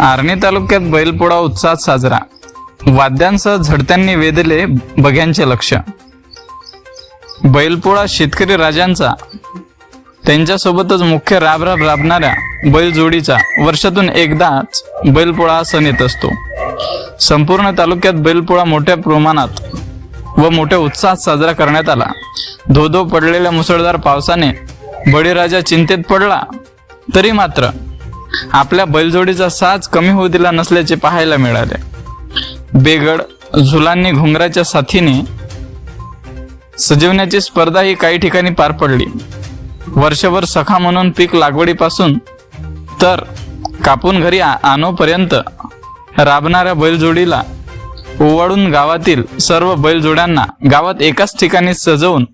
आर्णी तालुक्यात बैलपोळा उत्साहात साजरा. वाद्यांसह झडत्यांनी वेधले बघ्यांचे लक्ष. बैलपोळा शेतकरी राजांचा त्यांच्यासोबतच मुख्य राबराब राबणाऱ्या बैलजोडीचा वर्षातून एकदाच बैलपोळा हा सण येत असतो. संपूर्ण तालुक्यात बैलपोळा मोठ्या प्रमाणात व मोठ्या उत्साहात साजरा करण्यात आला. धो धो पडलेल्या मुसळधार पावसाने बळीराजा चिंतेत पडला तरी मात्र आपल्या बैलजोडीचा साज कमी होऊ दिला नसल्याचे पाहायला मिळाले. बेगड झुलांनी घुंगराच्या साथीने सजवण्याची स्पर्धा ही काही ठिकाणी पार पडली. वर्षभर सखा म्हणून पीक लागवडीपासून तर कापून घरी आणोपर्यंत राबणाऱ्या बैलजोडीला ओवाळून गावातील सर्व बैलजोड्यांना गावात एकाच ठिकाणी सजवून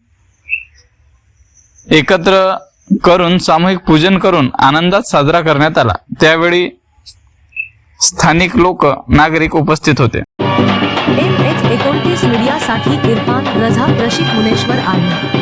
एकत्र करून सामूहिक पूजन करून आनंदात साजरा करण्यात आला. त्यावेळी स्थानिक लोक नागरिक उपस्थित होते. एम एच एकोणतीस मीडियासाठी इरफान रझा प्रशिक मुनेश्वर आर्मी.